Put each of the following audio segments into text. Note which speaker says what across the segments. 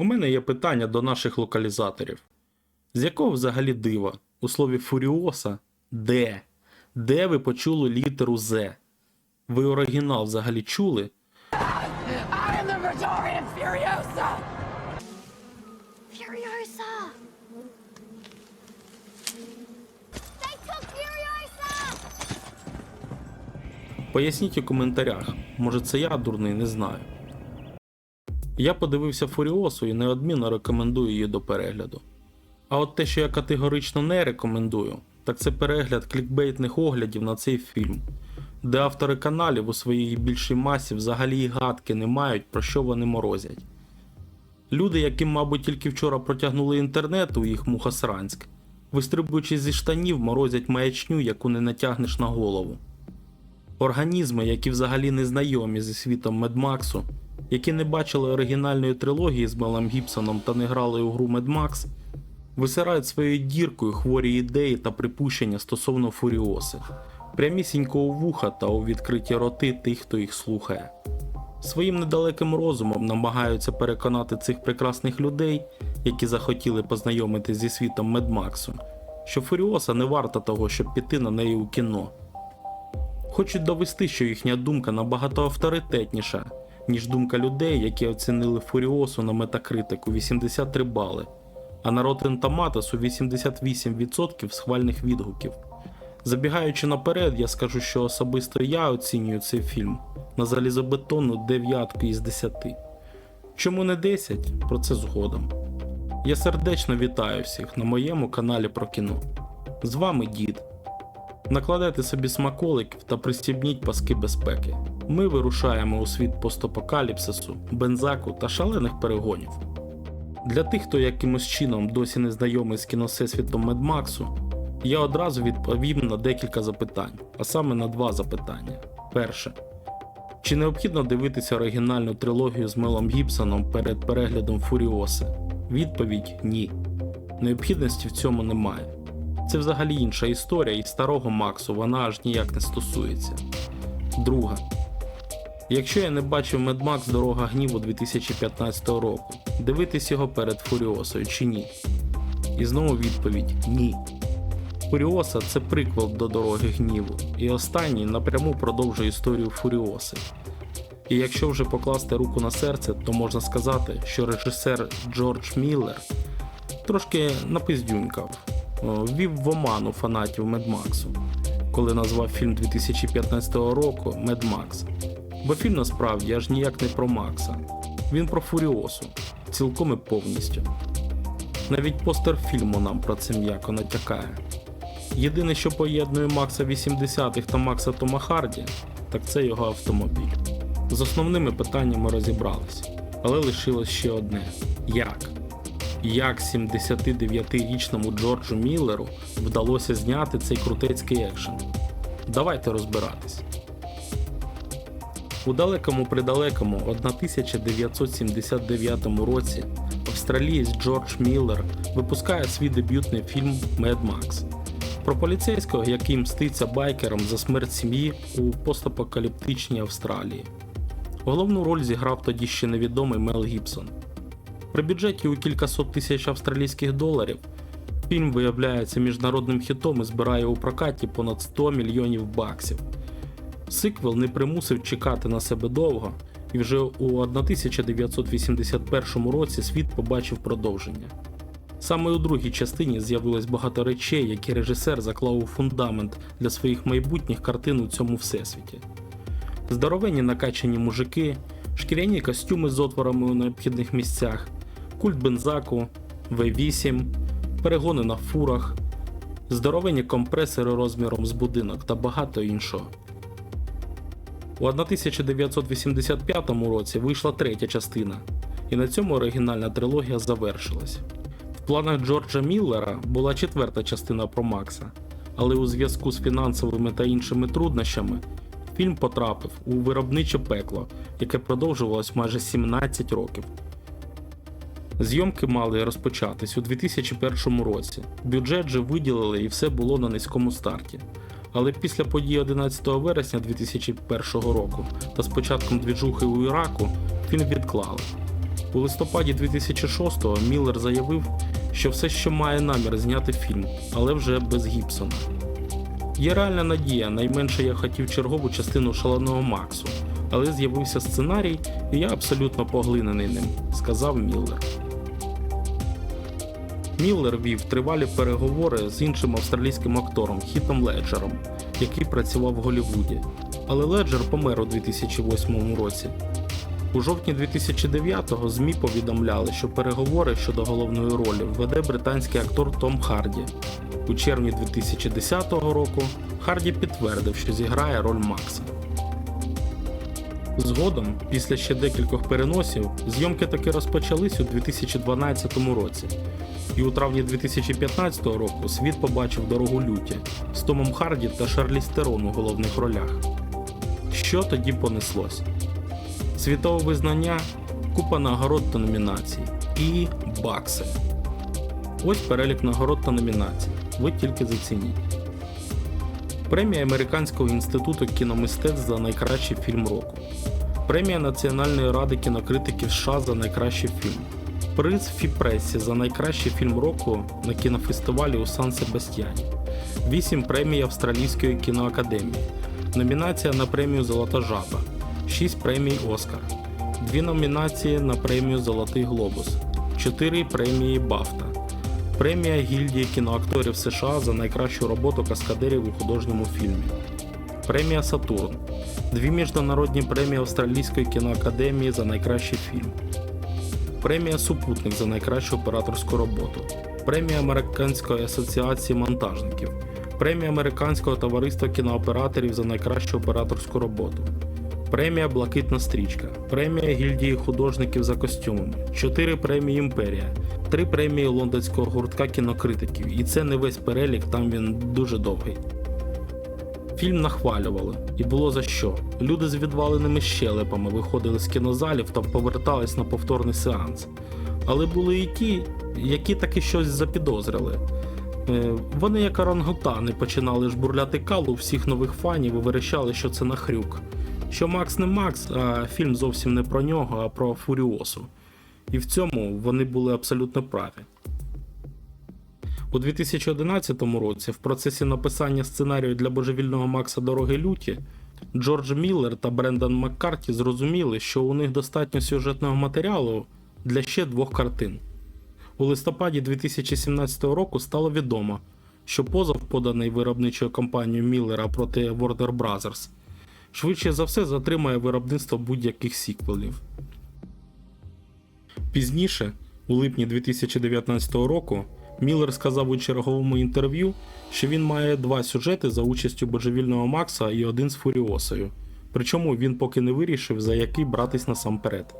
Speaker 1: У мене є питання до наших локалізаторів. З якого взагалі дива у слові Фуріоса де? Де ви почули літеру З? Ви оригінал взагалі чули?
Speaker 2: I am the Praetorian Furiosa!
Speaker 3: Furiosa! They took Furiosa!
Speaker 1: Поясніть у коментарях, може це я дурний, не знаю. Я подивився Фуріосу і неодмінно рекомендую її до перегляду. А от те, що я категорично не рекомендую, так це перегляд клікбейтних оглядів на цей фільм, де автори каналів у своїй більшій масі взагалі й гадки не мають, про що вони морозять. Люди, яким, мабуть, тільки вчора протягнули інтернет у їх мухосранськ, вистрибуючи зі штанів, морозять маячню, яку не натягнеш на голову. Організми, які взагалі не знайомі зі світом Медмаксу, які не бачили оригінальної трилогії з Мелом Гібсоном та не грали у гру Медмакс, висирають своєю діркою хворі ідеї та припущення стосовно Фуріоси, прямісінько у вуха та у відкриті роти тих, хто їх слухає. Своїм недалеким розумом намагаються переконати цих прекрасних людей, які захотіли познайомитись зі світом Медмаксу, що Фуріоса не варта того, щоб піти на неї у кіно. Хочуть довести, що їхня думка набагато авторитетніша, ніж думка людей, які оцінили Фуріосу на метакритику 83 бали, а на Rotten у 88% схвальних відгуків. Забігаючи наперед, я скажу, що особисто я оцінюю цей фільм на залізобетонну дев'ятку із 10. Чому не 10? Про це згодом. Я сердечно вітаю всіх на моєму каналі про кіно. З вами дід. Накладайте собі смаколиків та пристібніть паски безпеки. Ми вирушаємо у світ постапокаліпсису, бензаку та шалених перегонів. Для тих, хто якимось чином досі не знайомий з кіносесвітом Медмаксу, я одразу відповім на декілька запитань, а саме на два запитання. Перше. Чи необхідно дивитися оригінальну трилогію з Мелом Гібсоном перед переглядом Фуріоси? Відповідь ні. Необхідності в цьому немає. Це взагалі інша історія, і старого Максу вона аж ніяк не стосується. Друга. Якщо я не бачив Max Дорога гніву 2015 року, дивитись його перед Фуріосою чи ні? І знову відповідь ні. Фуріоса це приквел до Дороги гніву, і останній напряму продовжує історію Фуріоси. І якщо вже покласти руку на серце, то можна сказати, що режисер Джордж Міллер трошки напиздюнькав, ввів в оману фанатів Медмаксу, коли назвав фільм 2015 року Mad Max. Бо фільм насправді аж ніяк не про Макса. Він про Фуріосу, цілком і повністю. Навіть постер фільму нам про це м'яко натякає. Єдине, що поєднує Макса 80-х та Макса Тома Харді, так це його автомобіль. З основними питаннями розібрались, але лишилось ще одне: як? Як 79-річному Джорджу Міллеру вдалося зняти цей крутецький екшен? Давайте розбиратись. У далекому придалекому 1979 році австралієць Джордж Міллер випускає свій дебютний фільм Mad Max про поліцейського, який мститься байкерам за смерть сім'ї у постапокаліптичній Австралії. Головну роль зіграв тоді ще невідомий Мел Гібсон. При бюджеті у кількасот тисяч австралійських доларів фільм виявляється міжнародним хітом і збирає у прокаті понад 100 мільйонів баксів. Сиквел не примусив чекати на себе довго, і вже у 1981 році світ побачив продовження. Саме у другій частині з'явилось багато речей, які режисер заклав у фундамент для своїх майбутніх картин у цьому всесвіті. Здоровенні накачані мужики, шкіряні костюми з отворами у необхідних місцях, культ бензаку, В8, перегони на фурах, здоровенні компресори розміром з будинок та багато іншого. У 1985 році вийшла третя частина, і на цьому оригінальна трилогія завершилась. В планах Джорджа Міллера була четверта частина про Макса, але у зв'язку з фінансовими та іншими труднощами фільм потрапив у виробниче пекло, яке продовжувалось майже 17 років. Зйомки мали розпочатись у 2001 році. Бюджет же виділили і все було на низькому старті. Але після подій 11 вересня 2001 року та з початком двіжухи у Іраку фільм відклали. У листопаді 2006-го Міллер заявив, що все ще має намір зняти фільм, але вже без Гібсона. Є реальна надія, найменше я хотів чергову частину шаленого Максу, але з'явився сценарій, і я абсолютно поглинений ним, сказав Міллер. Міллер вів тривалі переговори з іншим австралійським актором Хітом Леджером, який працював в Голлівуді. Але Леджер помер у 2008 році. У жовтні 2009-го ЗМІ повідомляли, що переговори щодо головної ролі веде британський актор Том Харді. У червні 2010 року Харді підтвердив, що зіграє роль Макса. Згодом, після ще декількох переносів, зйомки таки розпочались у 2012 році. І у травні 2015 року світ побачив дорогу люті з Томом Харді та Шарлі Стерон у головних ролях. Що тоді понеслось? Світове визнання, купа нагород та номінацій і бакси. Ось перелік нагород та номінацій. Ви тільки зацініть. Премія Американського інституту кіномистецтв за найкращий фільм року. Премія Національної ради кінокритиків США за найкращий фільм. Приз Фіпресі за найкращий фільм року на кінофестивалі у Сан Себастьяні. 8 премій Австралійської кіноакадемії. Номінація на премію Золота жаба. 6 премій Оскар. 2 номінації на премію Золотий Глобус. 4 премії Бафта. Премія гільдії кіноакторів США за найкращу роботу каскадерів у художньому фільмі. Премія Сатурн. Дві міжнародні премії Австралійської кіноакадемії за найкращий фільм. Премія Супутник за найкращу операторську роботу. Премія Американської асоціації монтажників. Премія Американського товариства кінооператорів за найкращу операторську роботу. Премія Блакитна стрічка, премія гільдії художників за костюмами, 4 премії Імперія, 3 премії лондонського гуртка кінокритиків. І це не весь перелік, там він дуже довгий. Фільм нахвалювали, і було за що. Люди з відваленими щелепами виходили з кінозалів та повертались на повторний сеанс. Але були і ті, які таки щось запідозрили. Е, Вони, як орангутани, починали жбурляти калу всіх нових фанів і верещали, що це нахрюк. Що Макс не Макс, а фільм зовсім не про нього, а про Фуріосу. І в цьому вони були абсолютно праві. У 2011 році, в процесі написання сценарію для божевільного Макса Дороги люті, Джордж Міллер та Брендан Маккарті зрозуміли, що у них достатньо сюжетного матеріалу для ще двох картин. У листопаді 2017 року стало відомо, що позов, поданий виробничою компанією Міллера проти Warner Brothers, швидше за все затримає виробництво будь-яких сіквелів. Пізніше, у липні 2019 року, Міллер сказав у черговому інтерв'ю, що він має два сюжети за участю божевільного Макса і один з Фуріосою. Причому він поки не вирішив, за який братись насамперед.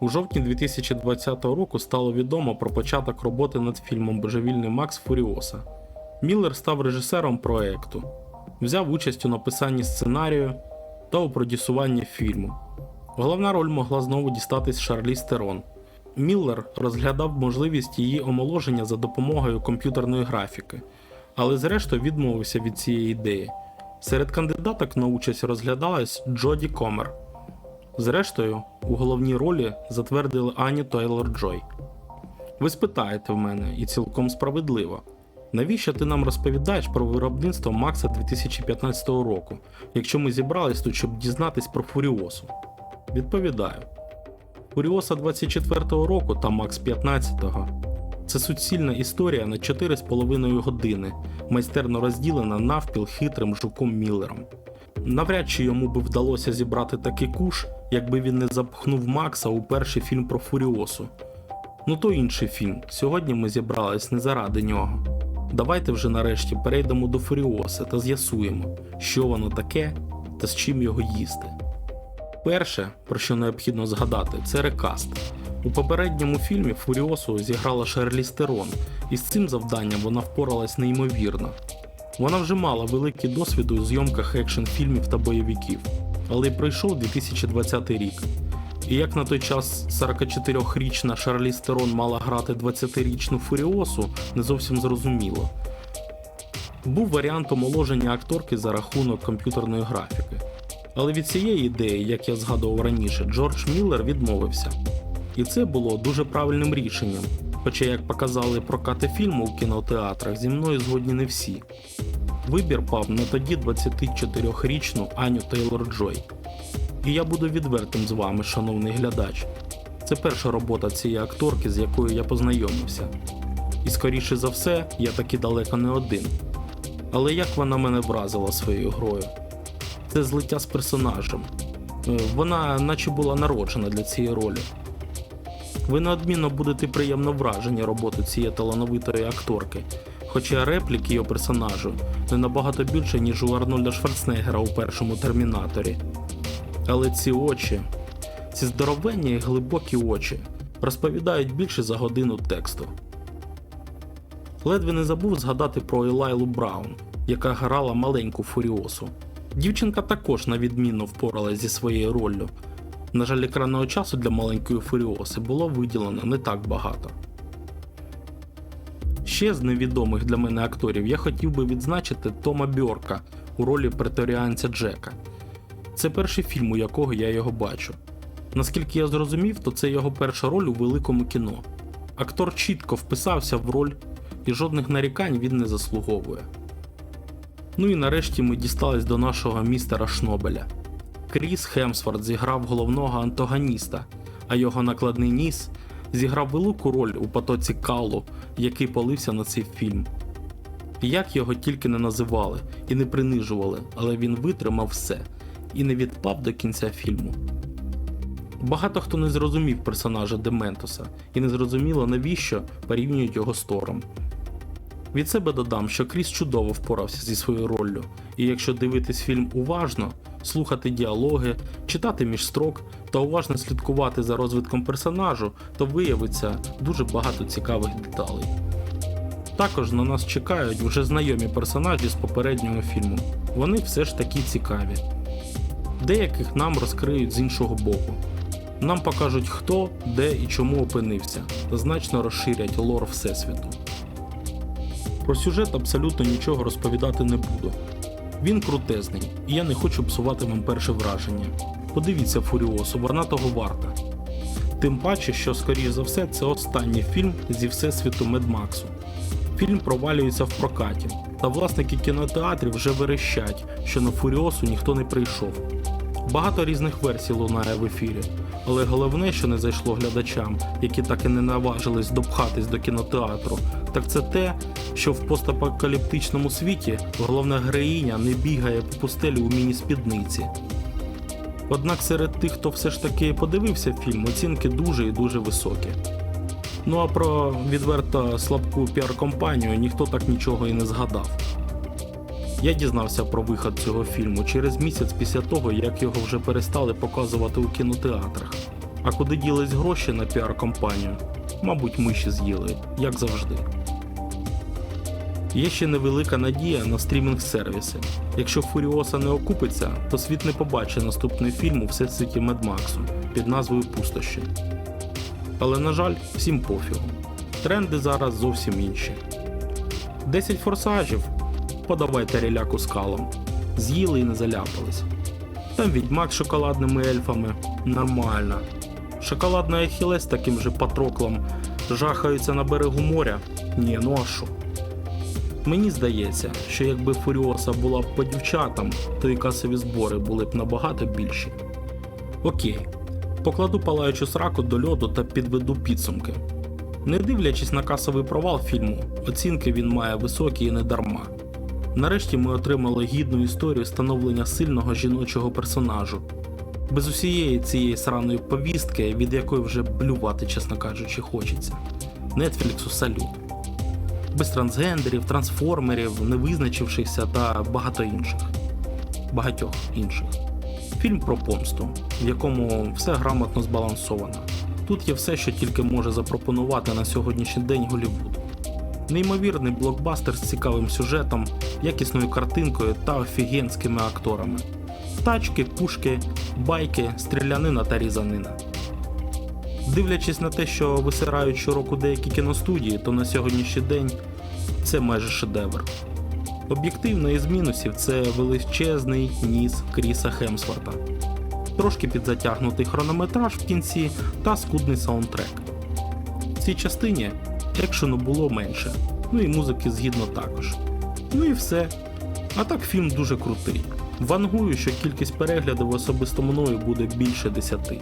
Speaker 1: У жовтні 2020 року стало відомо про початок роботи над фільмом Божевільний Макс Фуріоса. Міллер став режисером проекту, взяв участь у написанні сценарію у продюсуванні фільму. Головна роль могла знову дістатись Шарлі Стерон. Міллер розглядав можливість її омоложення за допомогою комп'ютерної графіки, але зрештою відмовився від цієї ідеї. Серед кандидаток на участь розглядалась Джоді Комер. Зрештою, у головній ролі затвердили Ані Тейлор Джой. Ви спитаєте в мене, і цілком справедливо, навіщо ти нам розповідаєш про виробництво Макса 2015 року, якщо ми зібрались тут, щоб дізнатись про Фуріосу? Відповідаю. Фуріоса 24-го року та Макс 15-го. Це суцільна історія на 4,5 години, майстерно розділена навпіл хитрим жуком Міллером. Навряд чи йому би вдалося зібрати такий куш, якби він не запхнув Макса у перший фільм про Фуріосу. Ну то інший фільм. Сьогодні ми зібрались не заради нього. Давайте вже нарешті перейдемо до Фуріоси та з'ясуємо, що воно таке та з чим його їсти. Перше, про що необхідно згадати, це рекаст. У попередньому фільмі Фуріосу зіграла Шерлі Стерон, і з цим завданням вона впоралась неймовірно. Вона вже мала великий досвід у зйомках екшн фільмів та бойовиків, але й пройшов 2020 рік. І як на той час 44-річна Шарлі Стерон мала грати 20-річну Фуріосу, не зовсім зрозуміло. Був варіант омоложення акторки за рахунок комп'ютерної графіки. Але від цієї ідеї, як я згадував раніше, Джордж Міллер відмовився. І це було дуже правильним рішенням. Хоча, як показали прокати фільму в кінотеатрах, зі мною згодні не всі. Вибір пав на тоді 24-річну Аню Тейлор Джой. І я буду відвертим з вами, шановний глядач. Це перша робота цієї акторки, з якою я познайомився. І скоріше за все, я таки далеко не один. Але як вона мене вразила своєю грою? Це злиття з персонажем. Е, Вона наче була народжена для цієї ролі. Ви неодмінно будете приємно вражені роботи цієї талановитої акторки, хоча реплік її персонажу не набагато більше, ніж у Арнольда Шварценеггера у першому термінаторі. Але ці очі, ці здоровенні глибокі очі, розповідають більше за годину тексту. Ледве не забув згадати про Елайлу Браун, яка грала маленьку Фуріосу. Дівчинка також на відмінно впоралась зі своєю роллю. На жаль, екранного часу для маленької Фуріоси було виділено не так багато. Ще з невідомих для мене акторів я хотів би відзначити Тома Бьорка у ролі преторіанця Джека. Це перший фільм, у якого я його бачу. Наскільки я зрозумів, то це його перша роль у великому кіно. Актор чітко вписався в роль і жодних нарікань він не заслуговує. Ну і нарешті ми дістались до нашого містера Шнобеля. Кріс Хемсворт зіграв головного антагоніста, а його накладний ніс зіграв велику роль у потоці Калу, який полився на цей фільм. Як його тільки не називали і не принижували, але він витримав все і не відпав до кінця фільму. Багато хто не зрозумів персонажа Дементуса і не зрозуміло навіщо порівнюють його з Тором. Від себе додам, що Кріс чудово впорався зі своєю роллю, і якщо дивитись фільм уважно, слухати діалоги, читати між строк та уважно слідкувати за розвитком персонажу, то виявиться дуже багато цікавих деталей. Також на нас чекають вже знайомі персонажі з попереднього фільму. Вони все ж таки цікаві. Деяких нам розкриють з іншого боку. Нам покажуть хто, де і чому опинився, та значно розширять лор Всесвіту. Про сюжет абсолютно нічого розповідати не буду. Він крутезний, і я не хочу псувати вам перше враження. Подивіться Фуріосу, вона того варта. Тим паче, що, скоріш за все, це останній фільм зі всесвіту Медмаксу. Фільм провалюється в прокаті, та власники кінотеатрів вже верещать, що на Фуріосу ніхто не прийшов. Багато різних версій лунає в ефірі, але головне, що не зайшло глядачам, які так і не наважились допхатись до кінотеатру, так це те, що в постапокаліптичному світі головна героїня не бігає по пустелі у міні-спідниці. Однак серед тих, хто все ж таки подивився фільм, оцінки дуже і дуже високі. Ну а про відверто слабку піар-компанію ніхто так нічого і не згадав. Я дізнався про виход цього фільму через місяць після того, як його вже перестали показувати у кінотеатрах. А куди ділись гроші на піар-компанію? Мабуть, миші з'їли, як завжди. Є ще невелика надія на стрімінг-сервіси. Якщо Фуріоса не окупиться, то світ не побачить наступний фільм у всесвіті Медмаксу під назвою Пустощі. Але, на жаль, всім пофігу. Тренди зараз зовсім інші. 10 форсажів. Подавайте реляку скалом. З'їли і не заляпались. Там відьмак з шоколадними ельфами. Нормально. Шоколадний ахілес з таким же патроклом жахаються на берегу моря. Ні, ну а що? Мені здається, що якби Фуріоса була б по дівчатам, то і касові збори були б набагато більші. Окей, покладу палаючу сраку до льоду та підведу підсумки. Не дивлячись на касовий провал фільму, оцінки він має високі і не дарма. Нарешті ми отримали гідну історію становлення сильного жіночого персонажу. Без усієї цієї сраної повістки, від якої вже блювати, чесно кажучи, хочеться. Нетфліксу салют. Без трансгендерів, трансформерів, невизначившихся та багато інших. Багатьох інших. Фільм про помсту, в якому все грамотно збалансовано. Тут є все, що тільки може запропонувати на сьогоднішній день Голлівуд. Неймовірний блокбастер з цікавим сюжетом, якісною картинкою та офігенськими акторами. Тачки, пушки, байки, стрілянина та різанина. Дивлячись на те, що висирають щороку деякі кіностудії, то на сьогоднішній день це майже шедевр. Об'єктивно із мінусів це величезний ніс Кріса Хемсворта. трошки підзатягнутий хронометраж в кінці та скудний саундтрек. В цій частині екшену було менше, ну і музики згідно також. Ну і все. А так фільм дуже крутий. Вангую, що кількість переглядів особисто мною буде більше 10.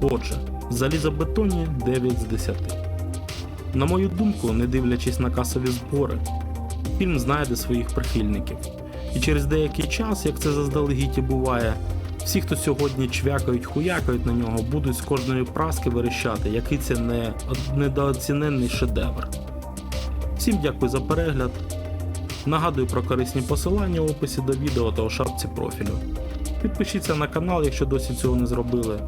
Speaker 1: Отже, залізобетонні 9 з 10. На мою думку, не дивлячись на касові збори, фільм знайде своїх прихильників. І через деякий час, як це заздалегідь і буває, всі, хто сьогодні чвякають, хуякають на нього, будуть з кожної праски верещати, який це не недооціненний шедевр. Всім дякую за перегляд. Нагадую про корисні посилання в описі до відео та у шапці профілю. Підпишіться на канал, якщо досі цього не зробили.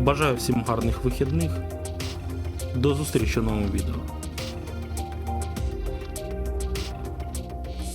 Speaker 1: Бажаю всім гарних вихідних. До зустрічі у новому відео.